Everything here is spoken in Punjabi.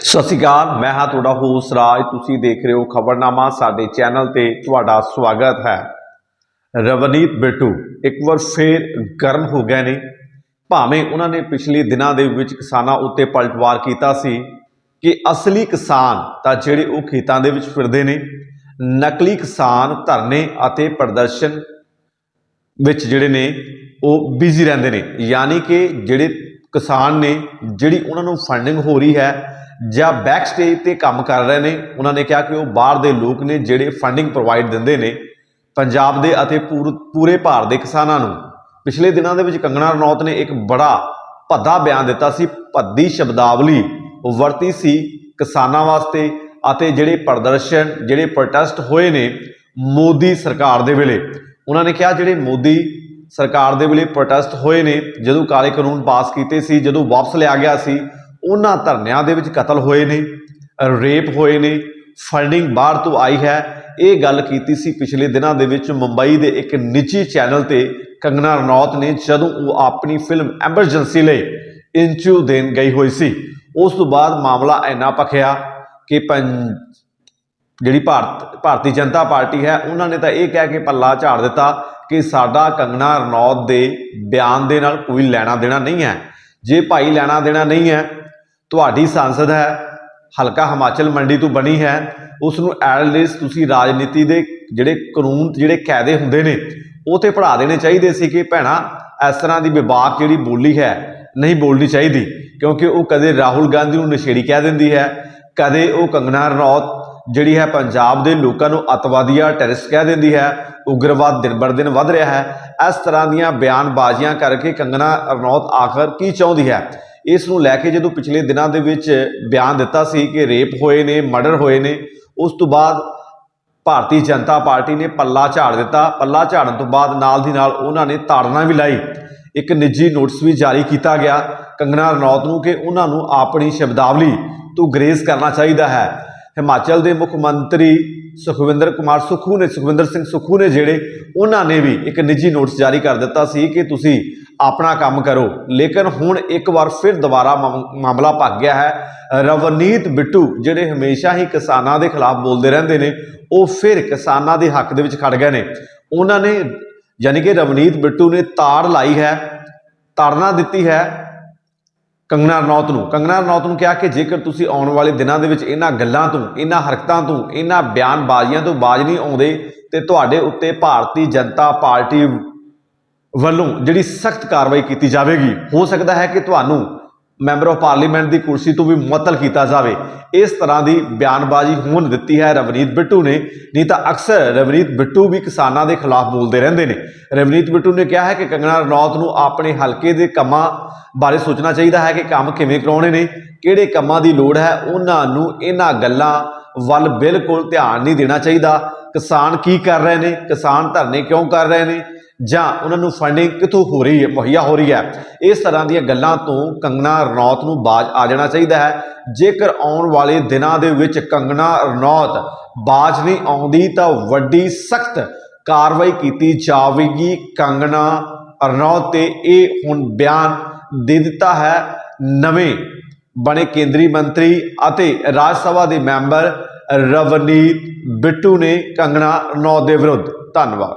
ਸਤਿ ਸ਼੍ਰੀ ਅਕਾਲ, ਮੈਂ ਹਾਂ ਤੁਹਾਡਾ ਹੋਸ ਰਾਜ। ਤੁਸੀਂ ਦੇਖ ਰਹੇ ਹੋ ਖਬਰਨਾਮਾ, ਸਾਡੇ ਚੈਨਲ ਤੇ ਤੁਹਾਡਾ ਸਵਾਗਤ ਹੈ। ਰਵਨੀਤ ਬਿੱਟੂ ਇੱਕ ਵਾਰ ਫੇਰ ਗਰਮ ਹੋ ਗਏ ਨੇ। ਭਾਵੇਂ ਉਹਨਾਂ ਨੇ ਪਿਛਲੇ ਦਿਨਾਂ ਦੇ ਵਿੱਚ ਕਿਸਾਨਾਂ ਉੱਤੇ ਪਲਟਵਾਰ ਕੀਤਾ ਸੀ ਕਿ ਅਸਲੀ ਕਿਸਾਨ ਤਾਂ ਜਿਹੜੇ ਉਹ ਖੇਤਾਂ ਦੇ ਵਿੱਚ ਫਿਰਦੇ ਨੇ, ਨਕਲੀ ਕਿਸਾਨ ਧਰਨੇ ਅਤੇ ਪ੍ਰਦਰਸ਼ਨ ਵਿੱਚ ਜਿਹੜੇ ਨੇ, ਉਹ ਬਿਜ਼ੀ ਰਹਿੰਦੇ ਨੇ। ਯਾਨੀ ਕਿ ਜਿਹੜੇ ਕਿਸਾਨ ਨੇ, ਜਿਹੜੀ ਉਹਨਾਂ ਨੂੰ ਫੰਡਿੰਗ ਹੋ ਰਹੀ ਹੈ ਜਾਂ ਬੈਕ ਸਟੇਜ ਤੇ ਕੰਮ ਕਰ ਰਹੇ ਨੇ, ਉਹਨਾਂ ਨੇ ਕਿਹਾ ਕਿ ਉਹ ਬਾਹਰ ਦੇ ਲੋਕ ਨੇ ਜਿਹੜੇ ਫੰਡਿੰਗ ਪ੍ਰੋਵਾਈਡ ਦਿੰਦੇ ਨੇ ਪੰਜਾਬ ਦੇ ਅਤੇ ਪੂਰ- ਪੂਰੇ ਭਾਰਤ ਦੇ ਕਿਸਾਨਾਂ ਨੂੰ। ਪਿਛਲੇ ਦਿਨਾਂ ਦੇ ਵਿੱਚ ਕੰਗਣਾ ਰਣੌਤ ਨੇ ਇੱਕ ਬੜਾ ਭੱਦਾ ਬਿਆਨ ਦਿੱਤਾ ਸੀ। ਭੱਦੀ ਸ਼ਬਦਾਵਲੀ ਵਰਤੀ ਸੀ ਕਿਸਾਨਾਂ ਵਾਸਤੇ ਅਤੇ ਜਿਹੜੇ ਪ੍ਰਦਰਸ਼ਨ, ਜਿਹੜੇ ਪ੍ਰੋਟੈਸਟ ਹੋਏ ਨੇ ਮੋਦੀ ਸਰਕਾਰ ਦੇ ਵੇਲੇ। ਉਹਨਾਂ ਨੇ ਕਿਹਾ ਜਿਹੜੇ ਮੋਦੀ ਸਰਕਾਰ ਦੇ ਵੇਲੇ ਪ੍ਰੋਟੈਸਟ ਹੋਏ ਨੇ, ਜਦੋਂ ਕਾਲੇ ਕਾਨੂੰਨ ਪਾਸ ਕੀਤੇ ਸੀ, ਜਦੋਂ ਵਾਪਸ ਲਿਆ ਗਿਆ ਸੀ ਉਹਨਾਂ ਧਰਨਿਆਂ ਦੇ ਵਿੱਚ ਕਤਲ ਹੋਏ ਨੇ, ਰੇਪ ਹੋਏ ਨੇ, ਫੰਡਿੰਗ ਬਾਹਰ ਤੋਂ ਆਈ ਹੈ। ਇਹ ਗੱਲ ਕੀਤੀ ਸੀ ਪਿਛਲੇ ਦਿਨਾਂ ਦੇ ਵਿੱਚ ਮੁੰਬਈ ਦੇ ਇੱਕ ਨਿੱਜੀ ਚੈਨਲ ਤੇ ਕੰਗਨਾ ਰਣੌਤ ਨੇ, ਜਦੋਂ ਉਹ ਆਪਣੀ ਫਿਲਮ ਐਮਰਜੈਂਸੀ ਲਈ ਇੰਟਰਵਿਊ ਦੇਣ ਗਈ ਹੋਈ ਸੀ। ਉਸ ਤੋਂ ਬਾਅਦ ਮਾਮਲਾ ਇੰਨਾ ਪਖਿਆ ਕਿ ਪੰ, ਜਿਹੜੀ ਭਾਰਤ, ਭਾਰਤੀ ਜਨਤਾ ਪਾਰਟੀ ਹੈ, ਉਹਨਾਂ ਨੇ ਤਾਂ ਇਹ ਕਹਿ ਕੇ ਪੱਲਾ ਝਾੜ ਦਿੱਤਾ ਕਿ ਸਾਡਾ ਕੰਗਣਾ ਰਣੌਤ ਦੇ ਬਿਆਨ ਦੇ ਨਾਲ ਕੋਈ ਲੈਣਾ ਦੇਣਾ ਨਹੀਂ ਹੈ। ਜੇ ਭਾਈ ਲੈਣਾ ਦੇਣਾ ਨਹੀਂ ਹੈ, ਤੁਹਾਡੀ ਸੰਸਦ ਹੈ, ਹਲਕਾ ਹਿਮਾਚਲ ਮੰਡੀ ਤੋਂ ਬਣੀ ਹੈ ਉਸ ਨੂੰ ਐਟਲੀਸਟ ਤੁਸੀਂ ਰਾਜਨੀਤੀ ਦੇ ਜਿਹੜੇ ਕਾਨੂੰਨ, ਜਿਹੜੇ ਕਾਇਦੇ ਹੁੰਦੇ ਨੇ, ਉਹ ਤੇ ਪੜ੍ਹਾ ਦੇਣੇ ਚਾਹੀਦੇ ਸੀ ਕਿ ਭੈਣਾ, ਇਸ ਤਰ੍ਹਾਂ ਦੀ ਵਿਵਾਕ ਜਿਹੜੀ ਬੋਲੀ ਹੈ, ਨਹੀਂ ਬੋਲਣੀ ਚਾਹੀਦੀ, ਕਿਉਂਕਿ ਉਹ ਕਦੇ ਰਾਹੁਲ ਗਾਂਧੀ ਨੂੰ ਨਸ਼ੇੜੀ ਕਹਿ ਦਿੰਦੀ ਹੈ, ਕਦੇ ਉਹ ਕੰਗਨਾ ਰਣੌਤ ਜਿਹੜੀ ਹੈ ਪੰਜਾਬ ਦੇ ਲੋਕਾਂ ਨੂੰ ਅਤਵਾਦੀਆ ਟੈਰਰਿਸਟ ਕਹਿ ਦਿੰਦੀ ਹੈ, ਉਗਰਵਾਦ ਦਿਨ ਬਰ ਦਿਨ ਵੱਧ ਰਿਹਾ ਹੈ। ਇਸ ਤਰ੍ਹਾਂ ਦੀਆਂ ਬਿਆਨਬਾਜ਼ੀਆਂ ਕਰਕੇ ਕੰਗਨਾ ਰਣੌਤ ਆਖਰ ਕੀ ਚਾਹੁੰਦੀ ਹੈ? ਇਸ ਨੂੰ ਲੈ ਕੇ ਜਦੋਂ ਪਿਛਲੇ ਦਿਨਾਂ ਦੇ ਵਿੱਚ ਬਿਆਨ ਦਿੱਤਾ ਸੀ ਕਿ ਰੇਪ ਹੋਏ ਨੇ, ਮਰਡਰ ਹੋਏ ਨੇ, ਉਸ ਤੋਂ ਬਾਅਦ ਭਾਰਤੀ ਜਨਤਾ ਪਾਰਟੀ ਨੇ ਪੱਲਾ ਝਾੜ ਦਿੱਤਾ। ਪੱਲਾ ਝਾੜਨ ਤੋਂ ਬਾਅਦ ਨਾਲ ਦੀ ਨਾਲ ਉਹਨਾਂ ਨੇ ਤਾੜਨਾ ਵੀ ਲਾਈ। ਇੱਕ ਨਿੱਜੀ ਨੋਟਿਸ ਵੀ ਜਾਰੀ ਕੀਤਾ ਗਿਆ ਕੰਗਨਾ ਰਣੌਤ ਨੂੰ ਕਿ ਉਹਨਾਂ ਨੂੰ ਆਪਣੀ ਸ਼ਬਦਾਵਲੀ ਤੋਂ ਗਰੇਜ਼ ਕਰਨਾ ਚਾਹੀਦਾ ਹੈ। ਹਿਮਾਚਲ ਦੇ ਮੁੱਖ ਮੰਤਰੀ ਸੁਖਵਿੰਦਰ ਕੁਮਾਰ ਸੁਖੂ ਨੇ, ਸੁਖਵਿੰਦਰ ਸਿੰਘ ਸੁਖੂ ਨੇ ਜਿਹੜੇ, ਉਹਨਾਂ ਨੇ ਵੀ ਇੱਕ ਨਿੱਜੀ ਨੋਟਿਸ ਜਾਰੀ ਕਰ ਦਿੱਤਾ ਸੀ ਕਿ ਤੁਸੀਂ ਆਪਣਾ ਕੰਮ ਕਰੋ। ਲੇਕਿਨ ਹੁਣ ਇੱਕ ਵਾਰ ਫਿਰ ਦੁਬਾਰਾ ਮਾਮ- ਮਾਮਲਾ ਭੱਗ ਗਿਆ ਹੈ। ਰਵਨੀਤ ਬਿੱਟੂ, ਜਿਹੜੇ ਹਮੇਸ਼ਾ ਹੀ ਕਿਸਾਨਾਂ ਦੇ ਖਿਲਾਫ ਬੋਲਦੇ ਰਹਿੰਦੇ ਨੇ, ਉਹ ਫਿਰ ਕਿਸਾਨਾਂ ਦੇ ਹੱਕ ਦੇ ਵਿੱਚ ਖੜ ਗਏ ਨੇ। ਉਹਨਾਂ ਨੇ, ਯਾਨੀ ਕਿ ਰਵਨੀਤ ਬਿੱਟੂ ਨੇ ਤਾੜ ਲਾਈ ਹੈ, ਤਾੜਨਾ ਦਿੱਤੀ ਹੈ। ਕੰਗਨਾ ਰਣੌਤ ਨੂੰ। ਕੰਗਨਾ ਰਣੌਤ ਨੂੰ ਕਿਹਾ ਕਿ ਜੇਕਰ ਤੁਸੀਂ ਆਉਣ ਵਾਲੇ ਦਿਨਾਂ ਦੇ ਵਿੱਚ ਇਹਨਾਂ ਗੱਲਾਂ ਤੋਂ, ਇਹਨਾਂ ਹਰਕਤਾਂ ਤੋਂ, ਇਹਨਾਂ ਬਿਆਨਬਾਜ਼ੀਆਂ ਤੋਂ ਬਾਜ਼ ਨਹੀਂ ਆਉਂਦੇ, ਤੇ ਤੁਹਾਡੇ ਉੱਤੇ ਭਾਰਤੀ ਜਨਤਾ ਪਾਰਟੀ ਵੱਲੋਂ ਜਿਹੜੀ ਸਖਤ ਕਾਰਵਾਈ ਕੀਤੀ ਜਾਵੇਗੀ, ਹੋ ਸਕਦਾ ਹੈ ਕਿ ਤੁਹਾਨੂੰ ਮੈਂਬਰ ਆਫ ਪਾਰਲੀਮੈਂਟ ਦੀ ਕੁਰਸੀ ਤੋਂ ਵੀ ਮੁਅੱਤਲ ਕੀਤਾ ਜਾਵੇ। ਇਸ ਤਰ੍ਹਾਂ ਦੀ ਬਿਆਨਬਾਜ਼ੀ ਹੋਣ ਦਿੱਤੀ ਹੈ ਰਵਨੀਤ ਬਿੱਟੂ ਨੇ। ਨਹੀਂ ਤਾਂ ਅਕਸਰ ਰਵਨੀਤ ਬਿੱਟੂ ਵੀ ਕਿਸਾਨਾਂ ਦੇ ਖਿਲਾਫ ਬੋਲਦੇ ਰਹਿੰਦੇ ਨੇ। ਰਵਨੀਤ ਬਿੱਟੂ ਨੇ ਕਿਹਾ ਹੈ ਕਿ ਕੰਗਣਾ ਰਣੌਤ ਨੂੰ ਆਪਣੇ ਹਲਕੇ ਦੇ ਕੰਮਾਂ ਬਾਰੇ ਸੋਚਣਾ ਚਾਹੀਦਾ ਹੈ ਕਿ ਕੰਮ ਕਿਵੇਂ ਕਰਾਉਣੇ ਨੇ, ਕਿਹੜੇ ਕੰਮਾਂ ਦੀ ਲੋੜ ਹੈ, ਉਹਨਾਂ ਨੂੰ ਇਹਨਾਂ ਗੱਲਾਂ ਵੱਲ ਬਿਲਕੁਲ ਧਿਆਨ ਨਹੀਂ ਦੇਣਾ ਚਾਹੀਦਾ। ਕਿਸਾਨ ਕੀ ਕਰ ਰਹੇ ਨੇ, ਕਿਸਾਨ ਧਰਨੇ ਕਿਉਂ ਕਰ ਰਹੇ ਨੇ ਜਾਂ ਉਹਨਾਂ ਨੂੰ ਫੰਡਿੰਗ ਕਿੱਥੋਂ ਹੋ ਰਹੀ ਹੈ, ਮੁਹੱਈਆ ਹੋ ਰਹੀ ਹੈ, ਇਸ ਤਰ੍ਹਾਂ ਦੀਆਂ ਗੱਲਾਂ ਤੋਂ ਕੰਗਨਾ ਰਣੌਤ ਨੂੰ ਬਾਜ ਆ ਜਾਣਾ ਚਾਹੀਦਾ ਹੈ। ਜੇਕਰ ਆਉਣ ਵਾਲੇ ਦਿਨਾਂ ਦੇ ਵਿੱਚ ਕੰਗਨਾ ਰਣੌਤ ਬਾਜ ਨਹੀਂ ਆਉਂਦੀ ਤਾਂ ਵੱਡੀ ਸਖਤ ਕਾਰਵਾਈ ਕੀਤੀ ਜਾਵੇਗੀ। ਕੰਗਨਾ ਰਣੌਤ ਤੇ ਇਹ ਹੁਣ ਬਿਆਨ ਦੇ ਦਿੱਤਾ ਹੈ, ਨਵੇਂ ਬਣੇ ਕੇਂਦਰੀ ਮੰਤਰੀ ਅਤੇ ਰਾਜ ਸਭਾ ਦੇ ਮੈਂਬਰ ਰਵਨੀਤ ਬਿੱਟੂ ਨੇ ਕੰਗਨਾ ਰਣੌਤ ਦੇ ਵਿਰੁੱਧ ਧੰਨਵਾਦ।